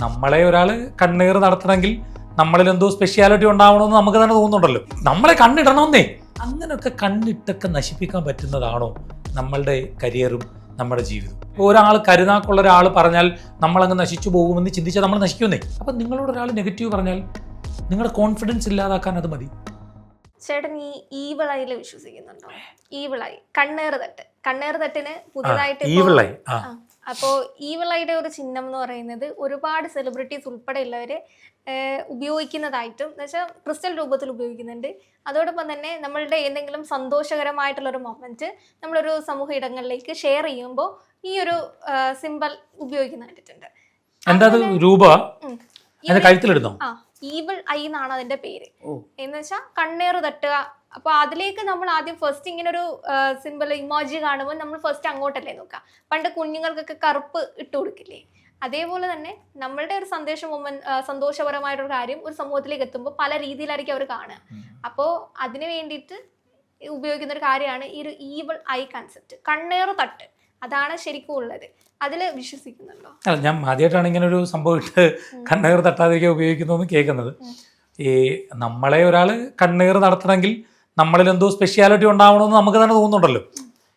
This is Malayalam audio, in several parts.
നമ്മളെ ഒരാൾ കണ്ണീർ നടത്തണമെങ്കിൽ നമ്മളിൽ എന്തോ സ്പെഷ്യാലിറ്റി ഉണ്ടാവണമെന്ന് നമുക്ക് തന്നെ തോന്നുന്നുണ്ടല്ലോ. നമ്മളെ കണ്ണിടണമെന്നേ. അങ്ങനെയൊക്കെ കണ്ണിട്ടൊക്കെ നശിപ്പിക്കാൻ പറ്റുന്നതാണോ നമ്മളുടെ കരിയറും നമ്മുടെ ജീവിതം ഇപ്പോൾ ഒരാൾ കരുനാക്കുള്ള ഒരാൾ പറഞ്ഞാൽ നമ്മളങ്ങ് നശിച്ചു പോകുമെന്ന് ചിന്തിച്ചാൽ നമ്മൾ നശിക്കുന്നേ അപ്പം നിങ്ങളോട് ഒരാൾ നെഗറ്റീവ് പറഞ്ഞാൽ നിങ്ങളുടെ കോൺഫിഡൻസ് ഇല്ലാതാക്കാൻ അത് മതി. ചേട്ടൻ ഈ ഈവിളായിൽ വിശ്വസിക്കുന്നുണ്ടോ? ഈവിളായി കണ്ണേറ് തട്ട്. കണ്ണേറ് തട്ടിന് പുതിയതായിട്ട് ഈവിളായി ആ ഈ അപ്പോ ഈവിളയുടെ ഒരു ചിഹ്നം എന്ന് പറയുന്നത് ഒരുപാട് സെലിബ്രിറ്റീസ് ഉൾപ്പെടെ ഉള്ളവർ ഉപയോഗിക്കുന്നതായിട്ടും എന്ന് വെച്ചാൽ ക്രിസ്റ്റൽ രൂപത്തിൽ ഉപയോഗിക്കുന്നുണ്ട്. അതോടൊപ്പം തന്നെ നമ്മളുടെ എന്തെങ്കിലും സന്തോഷകരമായിട്ടുള്ളൊരു മൊമെന്റ് മൊമെന്റ് നമ്മളൊരു സമൂഹ ഇടങ്ങളിലേക്ക് ഷെയർ ചെയ്യുമ്പോൾ ഈ ഒരു സിമ്പിൾ ഉപയോഗിക്കുന്ന കണ്ടിട്ടുണ്ട്. എന്താ രൂപ? കഴുത്തിലിടുന്നു? ആ. ഈവിൾ ഐ എന്നാണ് അതിന്റെ പേര്. എന്ന് വെച്ചാൽ കണ്ണേറ് തട്ടുക. അപ്പൊ അതിലേക്ക് നമ്മൾ ആദ്യം ഫസ്റ്റ് ഇങ്ങനെ ഒരു സിമ്പിൾ ഇമോജി കാണുമ്പോൾ നമ്മൾ ഫസ്റ്റ് അങ്ങോട്ടല്ലേ നോക്കുക. പണ്ട് കുഞ്ഞുങ്ങൾക്കൊക്കെ കറുപ്പ് ഇട്ടു കൊടുക്കില്ലേ? അതേപോലെ തന്നെ നമ്മളുടെ ഒരു സന്ദേശം മുമ്പ് സന്തോഷപരമായിട്ടൊരു കാര്യം ഒരു സമൂഹത്തിലേക്ക് എത്തുമ്പോൾ പല രീതിയിലായിരിക്കും അവർ കാണുക. അപ്പോൾ അതിന് വേണ്ടിയിട്ട് ഉപയോഗിക്കുന്ന ഒരു കാര്യമാണ് ഈ ഒരു ഈവിൾ ഐ കൺസെപ്റ്റ് കണ്ണേറ് തട്ട്. അതാണ് ശരിക്കും ഉള്ളത്. അതിൽ വിശ്വസിക്കുന്നുണ്ടോ? അല്ല ഞാൻ ആദ്യമായിട്ടാണ് ഇങ്ങനെ ഒരു സംഭവം ഇട്ട് കണ്ണീർ തട്ടാതിരിക്കാൻ ഉപയോഗിക്കുന്നതെന്ന് കേൾക്കുന്നത്. ഈ നമ്മളെ ഒരാൾ കണ്ണീർ നടത്തണമെങ്കിൽ നമ്മളിൽ എന്തോ സ്പെഷ്യാലിറ്റി ഉണ്ടാവണമെന്ന് നമുക്ക് തന്നെ തോന്നുന്നുണ്ടല്ലോ.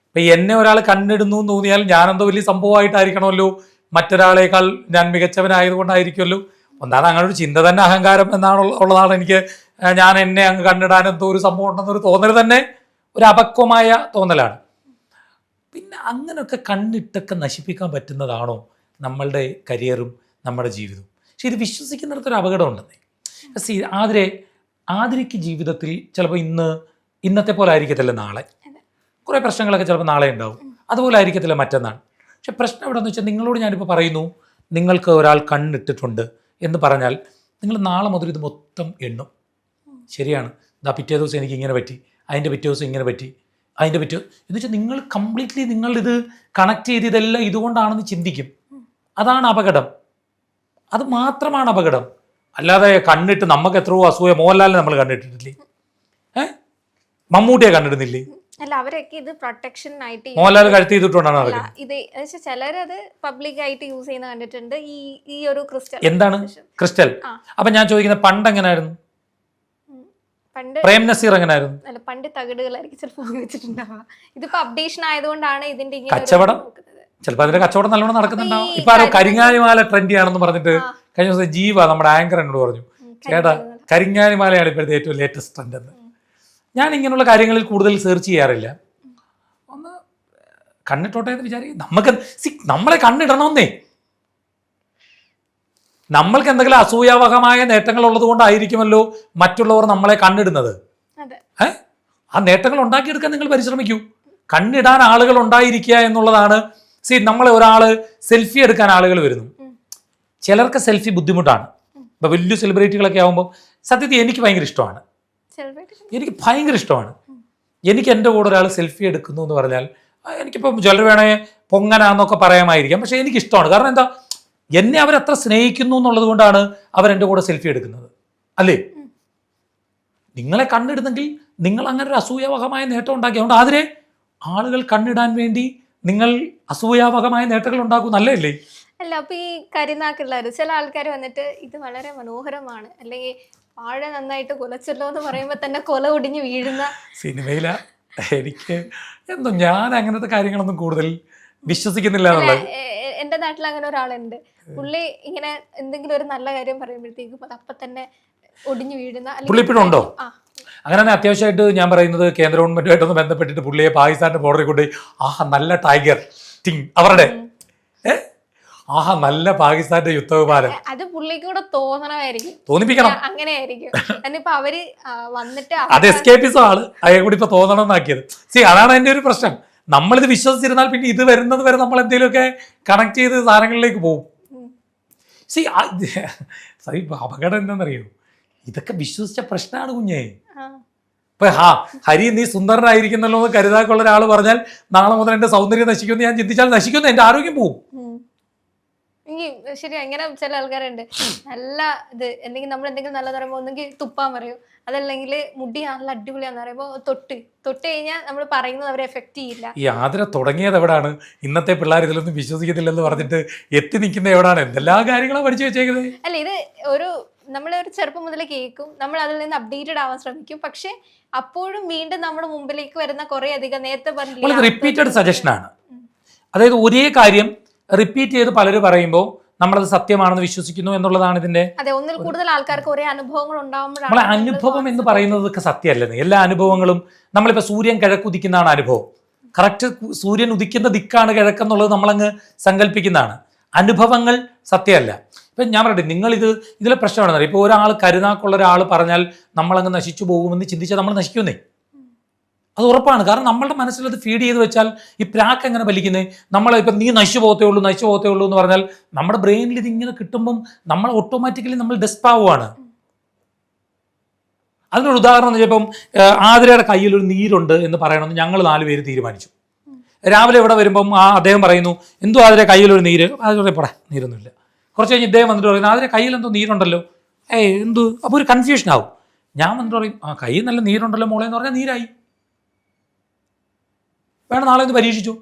ഇപ്പം എന്നെ ഒരാൾ കണ്ണിടുന്നു എന്ന് തോന്നിയാൽ ഞാനെന്തോ വലിയ സംഭവമായിട്ടായിരിക്കണമല്ലോ. മറ്റൊരാളേക്കാൾ ഞാൻ മികച്ചവനായതുകൊണ്ടായിരിക്കുമല്ലോ. ഒന്നാമത് അങ്ങനെ ഒരു ചിന്ത തന്നെ അഹങ്കാരം എന്നാണ് ഉള്ളതാണ് എനിക്ക്. ഞാൻ എന്നെ അങ്ങ് കണ്ടിടാൻ എന്തോ ഒരു സംഭവം ഉണ്ടെന്നൊരു തോന്നൽ തന്നെ ഒരു അപക്വമായ തോന്നലാണ്. പിന്നെ അങ്ങനെയൊക്കെ കണ്ണിട്ടൊക്കെ നശിപ്പിക്കാൻ പറ്റുന്നതാണോ നമ്മളുടെ കരിയറും നമ്മുടെ ജീവിതവും? പക്ഷെ ഇത് വിശ്വസിക്കുന്നിടത്തൊരു അപകടം ഉണ്ടെന്നേ സി ആതിരെ ആതിരയ്ക്ക് ജീവിതത്തിൽ ചിലപ്പോൾ ഇന്ന് ഇന്നത്തെ പോലെ ആയിരിക്കത്തില്ല നാളെ. കുറേ പ്രശ്നങ്ങളൊക്കെ ചിലപ്പോൾ നാളെ ഉണ്ടാവും. അതുപോലെ ആയിരിക്കത്തില്ല മറ്റന്നാൾ. പക്ഷെ പ്രശ്നം എവിടെയെന്ന് വെച്ചാൽ നിങ്ങളോട് ഞാനിപ്പോൾ പറയുന്നു നിങ്ങൾക്ക് ഒരാൾ കണ്ണിട്ടിട്ടുണ്ട് എന്ന് പറഞ്ഞാൽ നിങ്ങൾ നാളെ മുതൽ ഇത് മൊത്തം എണ്ണും. ശരിയാണ്. ഇതാ പിറ്റേ ദിവസം എനിക്ക് ഇങ്ങനെ പറ്റി അതിന്റെ പിറ്റേ ദിവസം ഇങ്ങനെ പറ്റി. അതിന്റെ പറ്റും. എന്ന് വെച്ചാൽ നിങ്ങൾ കംപ്ലീറ്റ്ലി നിങ്ങൾ ഇത് കണക്ട് ചെയ്ത് ഇതെല്ലാം ഇതുകൊണ്ടാണെന്ന് ചിന്തിക്കും. അതാണ് അപകടം. അത് മാത്രമാണ് അപകടം. അല്ലാതെ കണ്ണിട്ട് നമുക്ക് എത്രയോ അസൂയ മോഹൻലാലിനെ നമ്മൾ കണ്ടിട്ടില്ലേ? ഏഹ് മമ്മൂട്ടിയെ കണ്ടിരുന്നില്ലേ? അല്ല അവരൊക്കെ ഇത് പ്രൊട്ടക്ഷൻ ആയിട്ട് മോഹൻലാൽ കഴുത്തി ചെയ്തിട്ടുണ്ടാണ് ഇത് ചിലരത് പബ്ലിക് ആയിട്ട് യൂസ് ചെയ്യുന്ന കണ്ടിട്ടുണ്ട്. ഈ ഈ ഒരു ക്രിസ്റ്റൽ എന്താണ്? ക്രിസ്റ്റൽ. അപ്പൊ ഞാൻ ചോദിക്കുന്ന പണ്ട് എങ്ങനെയായിരുന്നു പണ്ട് പ്രേം നസീർ എങ്ങനെയായിരുന്നു അല്ല പണ്ട് തകിടുകളായിരിക്കും ചിലപ്പോൾ ഉപയോഗിച്ചിട്ടുണ്ടാവുക. ഇതിപ്പോ അപ്ഡേഷൻ ആയതുകൊണ്ടാണ് ഇതിന്റെ ഇങ്ങനെ ഒരു കച്ചവടം? നോക്കുന്നത്. ചിലപ്പോൾ അതിന്റെ കച്ചവടം നല്ലോണം നടക്കുന്നുണ്ടാവും. അപ്പൊ ഈ ഇപ്പൊ ആരോ കരിങ്ങാലിമാല ട്രെൻഡി ആണെന്ന് പറഞ്ഞിട്ട് കഴിഞ്ഞ ദിവസം ജീവ നമ്മുടെ ആങ്കർ എന്നോട് പറഞ്ഞു ചേട്ടാ കരിങ്ങാലിമാലയാണ് ഇപ്പോഴത്തെ ഏറ്റവും ലേറ്റസ്റ്റ് ട്രെൻഡ് എന്ന്. ഞാൻ ഇങ്ങനെയുള്ള കാര്യങ്ങളിൽ കൂടുതൽ സെർച്ച് ചെയ്യാറില്ല. ഒന്ന് കണ്ണിട്ടോട്ടെ എന്ന് വിചാരിക്കും. നമുക്ക് സി നമ്മളെ കണ്ണിടണമെന്നേ. നമ്മൾക്ക് എന്തെങ്കിലും അസൂയാവഹമായ നേട്ടങ്ങൾ ഉള്ളത് കൊണ്ടായിരിക്കുമല്ലോ മറ്റുള്ളവർ നമ്മളെ കണ്ണിടുന്നത്. ഏ? ആ നേട്ടങ്ങൾ ഉണ്ടാക്കിയെടുക്കാൻ നിങ്ങൾ പരിശ്രമിക്കൂ. കണ്ണിടാൻ ആളുകൾ ഉണ്ടായിരിക്കുക എന്നുള്ളതാണ്. സി നമ്മളെ ഒരാൾ സെൽഫി എടുക്കാൻ ആളുകൾ വരുന്നു. ചിലർക്ക് സെൽഫി ബുദ്ധിമുട്ടാണ്. ഇപ്പൊ വലിയ സെലിബ്രിറ്റികളൊക്കെ ആകുമ്പോൾ സത്യത്തിൽ എനിക്ക് ഭയങ്കര ഇഷ്ടമാണ്. എനിക്ക് ഭയങ്കര ഇഷ്ടമാണ്. എനിക്ക് എന്റെ കൂടെ ഒരാൾ സെൽഫി എടുക്കുന്നു എന്ന് പറഞ്ഞാൽ എനിക്കിപ്പോൾ എനിക്കിപ്പം ചിലർ വേണേ പൊങ്ങനാന്നൊക്കെ പറയാമായിരിക്കാം. പക്ഷെ എനിക്ക് ഇഷ്ടമാണ് കാരണം എന്താ? എന്നെ അവരത്ര സ്നേഹിക്കുന്നു എന്നുള്ളത് കൊണ്ടാണ് അവരെന്റെ കൂടെ സെൽഫി എടുക്കുന്നത്. അല്ലേ? നിങ്ങളെ കണ്ണിടുന്നെങ്കിൽ നിങ്ങൾ അങ്ങനെ ഒരു അസൂയാവഹമായ നേട്ടം ഉണ്ടാക്കി. അതുകൊണ്ട് ആതിരെ ആളുകൾ കണ്ണിടാൻ വേണ്ടി നിങ്ങൾ അസൂയാവഹമായ നേട്ടങ്ങൾ ഉണ്ടാക്കും. നല്ലതല്ലേ അല്ല അപ്പൊ ഈ കരിനാക്കുള്ളവർ ചില ആൾക്കാർ വന്നിട്ട് ഇത് വളരെ മനോഹരമാണ്. അല്ലെങ്കിൽ വാഴ നന്നായിട്ട് കുലച്ചല്ലോ എന്ന് പറയുമ്പോ തന്നെ കൊല ഒടിഞ്ഞ് വീഴുന്ന സിനിമയില എനിക്ക് എന്തോ ഞാൻ അങ്ങനത്തെ കാര്യങ്ങളൊന്നും കൂടുതൽ വിശ്വസിക്കുന്നില്ല എന്നുള്ളത്. എന്റെ നാട്ടിൽ അങ്ങനെ ഒരാളുണ്ട്. പുള്ളി ഇങ്ങനെ എന്തെങ്കിലും ഒരു നല്ല കാര്യം പറയുമ്പോഴത്തേക്കും അത് അപ്പൊ തന്നെ ഒടിഞ്ഞു വീഴുന്ന പുള്ളി ഇപ്പോഴും ഉണ്ടോ? അങ്ങനെ അത്യാവശ്യമായിട്ട് ഞാൻ പറയുന്നത് കേന്ദ്ര ഗവൺമെന്റുമായിട്ടൊന്ന് ബന്ധപ്പെട്ടിട്ട് പുള്ളിയെ പാകിസ്ഥാന്റെ ബോർഡറിൽ കൊണ്ട് ആഹാ നല്ല ടൈഗർ തിങ് അവരുടെ ഉം. ആഹാ നല്ല പാകിസ്ഥാന്റെ യുദ്ധവിമാനം. അത് പുള്ളിക്ക് കൂടെ തോന്നണമായിരിക്കും. തോന്നിപ്പിക്കണം. അങ്ങനെ ആയിരിക്കും എന്നിപ്പോ അവർ വന്നിട്ട് അത് എസ്കേപ്പിസം ആൾ അയാൾ കൂടി ഇപ്പൊ തോന്നണം എന്നാക്കിയത്. സി അതാണ് എന്റെ ഒരു പ്രശ്നം. നമ്മളിത് വിശ്വസിച്ചിരുന്നാൽ പിന്നെ ഇത് വരുന്നത് വരെ നമ്മൾ എന്തെങ്കിലുമൊക്കെ കണക്ട് ചെയ്ത് സാധനങ്ങളിലേക്ക് പോകും. സി സി അപകടം എന്താണെന്നറിയോ? ഇതൊക്കെ വിശ്വസിച്ച പ്രശ്നമാണ് കുഞ്ഞേ. ഇപ്പൊ ഹാ ഹരി നീ സുന്ദരനായിരിക്കുന്നല്ലോ എന്ന് കരുതാക്കുള്ള ഒരാൾ പറഞ്ഞാൽ നാളെ മുതൽ എന്റെ സൗന്ദര്യം നശിക്കുമെന്ന് ഞാൻ ചിന്തിച്ചാൽ നശിക്കുന്നു എന്റെ ആരോഗ്യം പോവും. ഒന്നെങ്കിൽ ശരി അങ്ങനെ ചില ആൾക്കാരുണ്ട്. നല്ല ഇത് എന്തെങ്കിലും നമ്മൾ എന്തെങ്കിലും നല്ലത് പറയുമ്പോൾ ഒന്നെങ്കിൽ തുപ്പാൻ പറയും. അതല്ലെങ്കിൽ മുടി നല്ല അടിപൊളിയാന്ന് പറയുമ്പോൾ തൊട്ട് തൊട്ട് കഴിഞ്ഞാൽ നമ്മൾ പറയുന്നത് അവരെ എഫക്റ്റ് ചെയ്യില്ല. ഈ ആതിര തുടങ്ങിയത് എവിടാണ്? ഇന്നത്തെ പിള്ളേർ ഇതിലൊന്നും വിശ്വസിക്കത്തില്ലെന്ന് പറഞ്ഞിട്ട് എത്തി നിൽക്കുന്ന എവിടാണ്? എന്തെല്ലാ കാര്യങ്ങളും പഠിച്ചു വെച്ചേക്കുന്നത്? അല്ല ഇത് ഒരു നമ്മൾ ഒരു ചെറുപ്പം മുതലേ കേൾക്കും. നമ്മൾ അതിൽ നിന്ന് അപ്ഡേറ്റഡ് ആവാൻ ശ്രമിക്കും. പക്ഷെ അപ്പോഴും വീണ്ടും നമ്മുടെ മുമ്പിലേക്ക് വരുന്ന കുറേ അധികം നേരത്തെ പറഞ്ഞു റിപ്പീറ്റഡ് സജഷനാണ് അതായത് ഒരേ കാര്യം റിപ്പീറ്റ് ചെയ്ത് പലരും പറയുമ്പോൾ നമ്മളത് സത്യമാണെന്ന് വിശ്വസിക്കുന്നു എന്നുള്ളതാണ് ഇതിന്റെ അതെ ഒന്നിൽ കൂടുതൽ ആൾക്കാർക്ക് ഒരേ അനുഭവങ്ങൾ ഉണ്ടാകുമ്പോഴാണ് നമ്മളെ അനുഭവം എന്ന് പറയുന്നതൊക്കെ സത്യമല്ലെന്ന്. എല്ലാ അനുഭവങ്ങളും നമ്മളിപ്പോൾ സൂര്യൻ കിഴക്കുദിക്കുന്നതാണ് അനുഭവം. കറക്റ്റ് സൂര്യൻ ഉദിക്കുന്ന ദിക്കാണ് കിഴക്കെന്നുള്ളത് നമ്മളങ്ങ് സങ്കല്പിക്കുന്നതാണ് അനുഭവങ്ങൾ സത്യമല്ല. ഇപ്പം ഞാൻ പറയട്ടെ ഇത് ഇതിലെ പ്രശ്നമാണെന്ന് അറിയാം ഇപ്പോൾ ഒരാൾ കരുനാക്കുള്ള ഒരാൾ പറഞ്ഞാൽ നമ്മളങ്ങ് നശിച്ചു പോകുമെന്ന് ചിന്തിച്ചാൽ നമ്മൾ നശിക്കുന്നേ. അത് ഉറപ്പാണ്. കാരണം നമ്മളുടെ മനസ്സിൽ അത് ഫീഡ് ചെയ്ത് വെച്ചാൽ ഈ പ്രാക്ക് എങ്ങനെ വലിക്കുന്നത് നമ്മൾ ഇപ്പം നീ നശിച്ചു പോകത്തേ ഉള്ളൂ നശിച്ചു പോകത്തേ ഉള്ളൂ എന്ന് പറഞ്ഞാൽ നമ്മുടെ ബ്രെയിനിൽ ഇതിങ്ങനെ കിട്ടുമ്പം നമ്മൾ ഓട്ടോമാറ്റിക്കലി നമ്മൾ ഡെസ്പാവുകയാണ് അതിനൊരു ഉദാഹരണം ഏഹ്, ആതിരയുടെ കയ്യിൽ ഒരു നീരുണ്ട് എന്ന് പറയണമെന്ന് ഞങ്ങൾ നാല് പേര് തീരുമാനിച്ചു. രാവിലെ ഇവിടെ വരുമ്പം ആ അദ്ദേഹം പറയുന്നു എന്തോ ആതിര കയ്യിലൊരു നീര്? ആതിര പറ നീരൊന്നുമില്ല. കുറച്ച് കഴിഞ്ഞ് ഇദ്ദേഹം വന്നിട്ട് പറയുന്നു ആതിര കയ്യിൽ എന്തോ നീരുണ്ടല്ലോ. ഏയ് എന്തു? അപ്പോൾ ഒരു കൺഫ്യൂഷൻ ആവും. ഞാൻ വന്നിട്ട് പറയും ആ കയ്യിൽ നല്ല നീരുണ്ടല്ലോ മോളെ എന്ന് പറഞ്ഞാൽ നീരായി. വേണം നാളെ ഒന്ന് പരീക്ഷിച്ചു.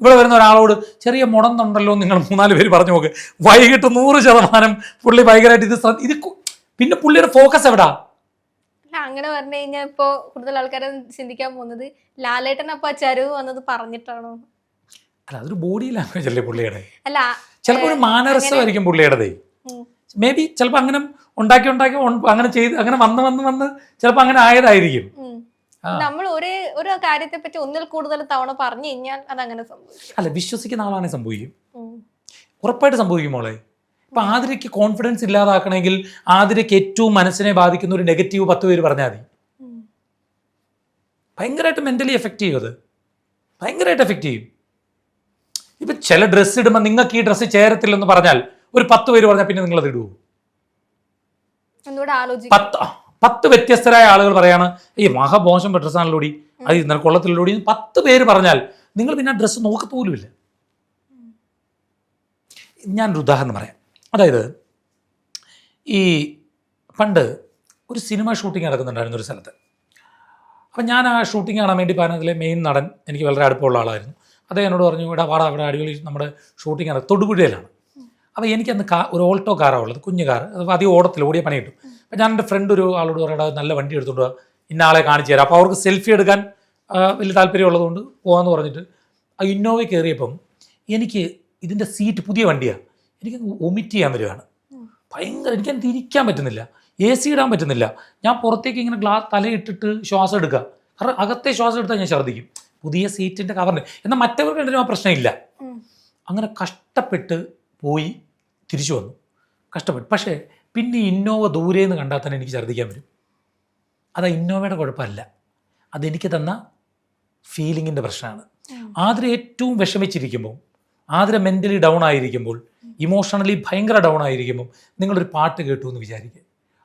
ഇവിടെ വരുന്ന ഒരാളോട് ചെറിയ മുടന്നുണ്ടല്ലോ നിങ്ങൾ മൂന്നാൽ പേര് പറഞ്ഞു നോക്ക്. വൈകിട്ട് നൂറ് ശതമാനം പുള്ളി ഭയങ്കരമായിട്ട് ഇത് ഇത് പിന്നെ പുള്ളിയുടെ ഫോക്കസ് എവിടാ? അങ്ങനെ പറഞ്ഞു കഴിഞ്ഞാൽ ഇപ്പോ കൂടുതൽ ആൾക്കാരെ ചിന്തിക്കാൻ പോകുന്നത് ലാലേട്ടൻ അപ്പൊ ചരുവ് വന്നത് പറഞ്ഞിട്ടാണോ? അല്ല അതൊരു ബോഡി ലാംഗ്വേജ് അല്ലേ പുള്ളിയുടെ? അല്ല ചിലപ്പോൾ ഒരു മാനരസമായിരിക്കും പുള്ളിയുടേതേ. ഉം. മേ ബി ചിലപ്പോൾ അങ്ങനെ ഉണ്ടാക്കി ഉണ്ടാക്കി അങ്ങനെ ചെയ്ത് അങ്ങനെ വന്ന് വന്ന് വന്ന് ചിലപ്പോൾ അങ്ങനെ ആയതായിരിക്കും. നമ്മൾ ഒരേ ഒരു കാര്യത്തെ പറ്റി ഒന്നിൽ കൂടുതൽ തവണ പറഞ്ഞു കഴിഞ്ഞാൽ അത് അങ്ങനെ സംഭവിക്കും. അല്ല വിശ്വസിക്കുന്ന ആളാണെങ്കിൽ സംഭവിക്കും. ഉറപ്പായിട്ട് സംഭവിക്കും മോളെ. ഇപ്പൊ ആതിരയ്ക്ക് കോൺഫിഡൻസ് ഇല്ലാതാക്കണമെങ്കിൽ ആതിരയ്ക്ക് ഏറ്റവും മനസ്സിനെ ബാധിക്കുന്ന ഒരു നെഗറ്റീവ് പത്ത് പേര് പറഞ്ഞാൽ മതി. ഭയങ്കരമായിട്ട് മെന്റലി എഫക്റ്റ് ചെയ്യും അത്. ഭയങ്കരമായിട്ട് എഫക്റ്റ് ചെയ്യും. ഇപ്പൊ ചില ഡ്രസ്സ് ഇടുമ്പോൾ നിങ്ങൾക്ക് ഈ ഡ്രസ്സ് ചേരത്തില്ലെന്ന് പറഞ്ഞാൽ ഒരു പത്ത് പേര് പറഞ്ഞാൽ പിന്നെ നിങ്ങൾ അത് ഇടുവോ പത്ത് പത്ത് വ്യത്യസ്തരായ ആളുകൾ പറയാണ് ഈ മഹാബോശം ഡ്രസ്സാണല്ലോടി അത് ഇന്നലെ കൊള്ളത്തിലൂടെ പത്ത് പേര് പറഞ്ഞാൽ നിങ്ങൾ പിന്നെ ഡ്രസ്സ് നോക്കത്തോലുമില്ല ഞാനൊരു ഉദാഹരണം പറയാം. അതായത് ഈ പണ്ട് ഒരു സിനിമ ഷൂട്ടിംഗ് നടക്കുന്നുണ്ടായിരുന്നു ഒരു സ്ഥലത്ത്. അപ്പം ഞാൻ ആ ഷൂട്ടിംഗ് കാണാൻ വേണ്ടി പറഞ്ഞതിലെ മെയിൻ നടൻ എനിക്ക് വളരെ അടുപ്പമുള്ള ആളായിരുന്നു. അദ്ദേഹം എന്നോട് പറഞ്ഞു ഇവിടെ വാടാ ഇവിടെ അടിപൊളി നമ്മുടെ ഷൂട്ടിംഗ് ആണ് തൊടുപുഴയിലാണ്. അപ്പോൾ എനിക്കന്ന് കാ ഒരു ഓൾട്ടോ കാറാണ് ഉള്ളത് കുഞ്ഞു കാർ അത് അധികം ഓടത്തിൽ ഓടിയ പണി കിട്ടും. അപ്പം ഞാൻ എന്റെ ഫ്രണ്ട് ഒരു ആളോട് പറയടാ നല്ല വണ്ടി എടുത്തുകൊണ്ട് ഇന്ന ആളെ കാണിച്ചു തരാം. അപ്പോൾ അവർക്ക് സെൽഫി എടുക്കാൻ വലിയ താല്പര്യമുള്ളതുകൊണ്ട് പോകാമെന്ന് പറഞ്ഞിട്ട് ആ ഇന്നോവ കയറിയപ്പം എനിക്ക് ഇതിന്റെ സീറ്റ് പുതിയ വണ്ടിയാണ് എനിക്ക് ഒമിറ്റ് ചെയ്യാൻ വരികയാണ് ഭയങ്കര എനിക്കത് തിരിക്കാൻ പറ്റുന്നില്ല. എ സി ഇടാൻ പറ്റുന്നില്ല. ഞാൻ പുറത്തേക്ക് ഇങ്ങനെ ഗ്ലാസ് തലയിട്ടിട്ട് ശ്വാസം എടുക്കുക. കാരണം അകത്തെ ശ്വാസം എടുത്താൽ ഞാൻ ഛർദ്ദിക്കും. പുതിയ സീറ്റിന്റെ കവറിന് എന്നാൽ മറ്റവർക്ക് എന്തെങ്കിലും ആ പ്രശ്നമില്ല. അങ്ങനെ കഷ്ടപ്പെട്ട് പോയി തിരിച്ചു വന്നു. കഷ്ടപ്പെട്ടു. പക്ഷേ പിന്നെ ഇന്നോവ ദൂരെ നിന്ന് കണ്ടാൽ തന്നെ എനിക്ക് ഛർദ്ദിക്കാൻ വരും. അത് ഇന്നോവയുടെ കുഴപ്പമല്ല. അതെനിക്ക് തന്ന ഫീലിങ്ങിന്റെ പ്രശ്നമാണ്. ആതിര ഏറ്റവും വിഷമിച്ചിരിക്കുമ്പോൾ ആതിര മെന്റലി ഡൗൺ ആയിരിക്കുമ്പോൾ ഇമോഷണലി ഭയങ്കര ഡൗൺ ആയിരിക്കുമ്പോൾ നിങ്ങളൊരു പാട്ട് കേട്ടു എന്ന് വിചാരിക്കുക.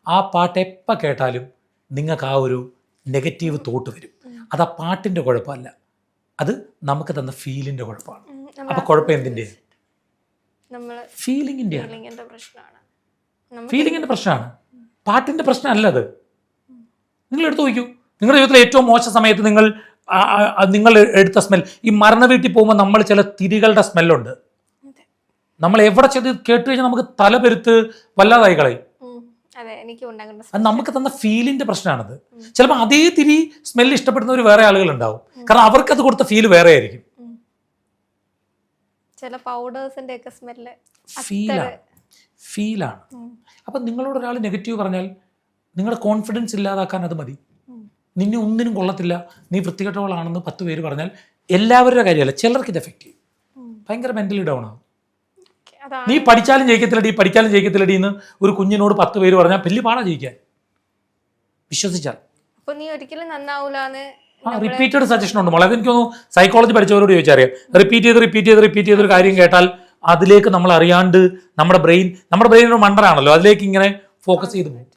ആ പാട്ട് എപ്പോൾ കേട്ടാലും നിങ്ങൾക്ക് ആ ഒരു നെഗറ്റീവ് തോട്ട് വരും. അത് ആ പാട്ടിന്റെ കുഴപ്പമല്ല. അത് നമുക്ക് തന്ന ഫീലിന്റെ കുഴപ്പമാണ്. അപ്പോൾ കുഴപ്പം എന്തിന്റെ? നമ്മൾ ഫീലിങ്ങിന്റെയാണ് ഫീലിംഗിന്റെ പ്രശ്നമാണ്. പാട്ടിന്റെ ഫീലിങ്ങിന്റെ പ്രശ്നമാണ്. പാട്ടിന്റെ പ്രശ്നമല്ല അത്. നിങ്ങൾ എടുത്തു നോക്കൂ നിങ്ങളുടെ ജീവിതത്തിലെ ഏറ്റവും മോശം സമയത്ത് നിങ്ങൾ നിങ്ങൾ എടുത്ത സ്മെൽ ഈ മരണ വീട്ടിൽ പോകുമ്പോൾ നമ്മൾ ചില തിരികളുടെ സ്മെല്ലുണ്ട്. നമ്മൾ എവിടെ ചെന്ന് കേട്ട് കഴിഞ്ഞാൽ നമുക്ക് തല പെരുത്ത് വല്ലാതായി കളയും. അതെ നമുക്ക് തന്ന ഫീലിന്റെ പ്രശ്നമാണത്. ചിലപ്പോൾ അതേ തിരി സ്മെല്ല് ഇഷ്ടപ്പെടുന്നവർ വേറെ ആളുകൾ ഉണ്ടാവും. കാരണം അവർക്ക് അത് കൊടുത്ത ഫീൽ വേറെ ആയിരിക്കും. ചില പൗഡേഴ്സിന്റെ ഒക്കെ സ്മെല്ല് ഫീലാണ് ഫീലാണ് അപ്പം നിങ്ങളോട് ഒരാൾ നെഗറ്റീവ് പറഞ്ഞാൽ നിങ്ങളുടെ കോൺഫിഡൻസ് ഇല്ലാതാക്കാൻ അത് മതി. നിന്നെ ഒന്നിനും കൊള്ളത്തില്ല. നീ വൃത്തികെട്ടവളാണെന്ന് പത്ത് പേര് പറഞ്ഞാൽ എല്ലാവരുടെ കാര്യമല്ല ചിലർക്ക് ഇത് എഫക്റ്റ് ചെയ്യും. ഭയങ്കര മെന്റലി ഡൗൺ ആവും. അതാണ്. നീ പഠിച്ചാലും ജയിക്കത്തില്ലടി പഠിച്ചാലും ജയിക്കത്തില്ലടി എന്ന് ഒരു കുഞ്ഞിനോട് പത്ത് പേര് പറഞ്ഞാൽ വലിയ പാടാ ജയിക്കാൻ. വിശ്വസിച്ചാൽ. അപ്പൊ നീ ഒരിക്കലും നന്നാവൂലെന്ന് റിപ്പീറ്റഡ് സജഷൻ ഉണ്ട്. മോളെ എനിക്ക് തോന്നുന്നു സൈക്കോളജി പഠിച്ചവരോട് ചോദിച്ചറിയാം റിപ്പീറ്റ് ചെയ്ത് റിപ്പീറ്റ് ചെയ്ത് റിപ്പീറ്റ് ചെയ്തൊരു കാര്യം കേട്ടാൽ അതിലേക്ക് നമ്മൾ അറിയാണ്ട് നമ്മുടെ ബ്രെയിൻ നമ്മുടെ ബ്രെയിൻ ഒരു മണ്ടറാണല്ലോ അതിലേക്ക് ഇങ്ങനെ ഫോക്കസ് ചെയ്ത് പോകും.